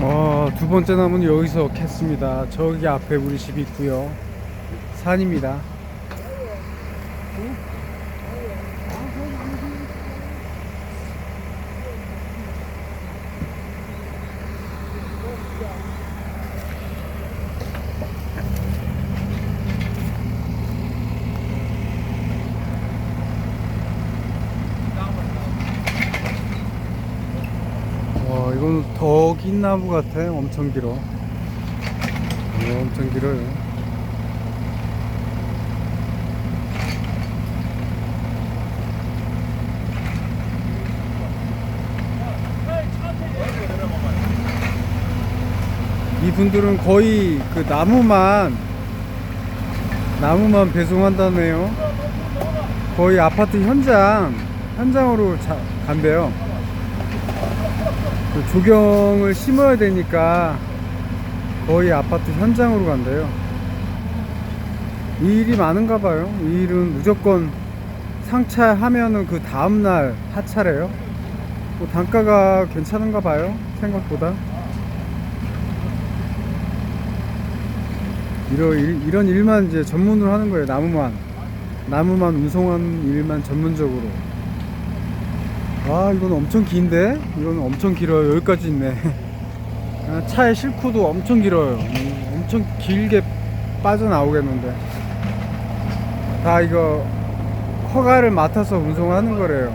어, 두 번째 나무는 여기서 캤습니다. 저기 앞에 우리 집이 있고요. 산입니다. 이거는 더긴 나무 같아 엄청 길어. 어, 엄청 길어요. 이분들은 거의 그 나무만 나무만 배송한다네요. 거의 아파트 현장 현장으로 자, 간대요. 그 조경을 심어야 되니까 거의 아파트 현장으로 간대요. 이 일이 많은가 봐요. 이 일은 무조건 상차하면은 그 다음날 하차래요. 뭐 단가가 괜찮은가 봐요. 생각보다. 이런, 일, 이런 일만 이제 전문으로 하는 거예요. 나무만. 나무만 운송하는 일만 전문적으로. 와 이건 엄청 긴데? 이건 엄청 길어요. 여기까지 있네. 아, 차에 싣고도 엄청 길어요. 음, 엄청 길게 빠져나오겠는데. 다 이거 허가를 맡아서 운송하는 거래요.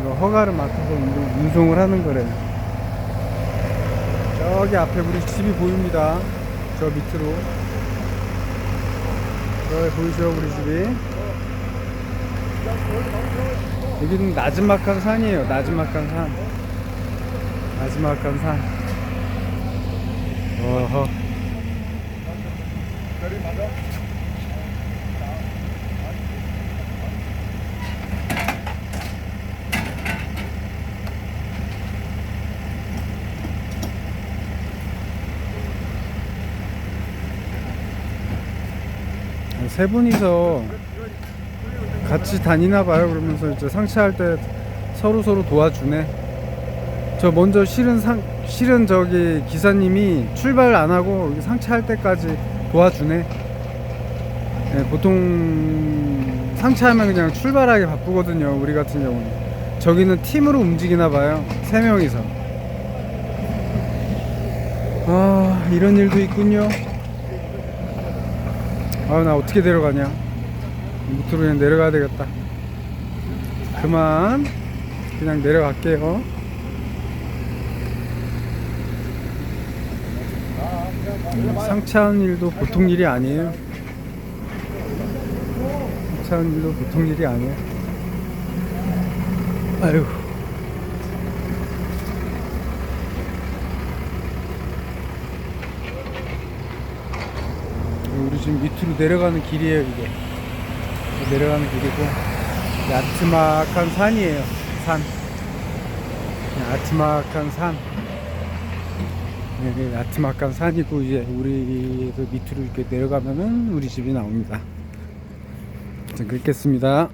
이거 허가를 맡아서 운송, 운송을 하는 거래요. 저기 앞에 우리 집이 보입니다. 저 밑으로. 저기 보이죠 우리 집이 여기는 나즈막한 산이에요. 나즈막한 산. 나즈막한 산. 어허. 세 분이서 같이 다니나 봐요. 그러면서 이제 상차할 때 서로 서로 도와주네. 저 먼저 실은 상 실은 저기 기사님이 출발 안 하고 상차할 때까지 도와주네. 네, 보통 상차하면 그냥 출발하기 바쁘거든요. 우리 같은 경우는. 저기는 팀으로 움직이나 봐요. 세 명이서. 아 이런 일도 있군요. 아 나 어떻게 데려가냐. 밑으로 그냥 내려가야 되겠다. 그만 그냥 내려갈게요. 음, 상차하는 일도 보통 일이 아니에요. 상차하는 일도 보통 일이 아니에요. 아유. 우리 지금 밑으로 내려가는 길이에요, 이게. 내려가는 길이고 야트막한 산이에요 산. 야트막한 산. 네, 야트막한 산이고 이제 우리 그 밑으로 이렇게 내려가면은 우리 집이 나옵니다. 자 긁겠습니다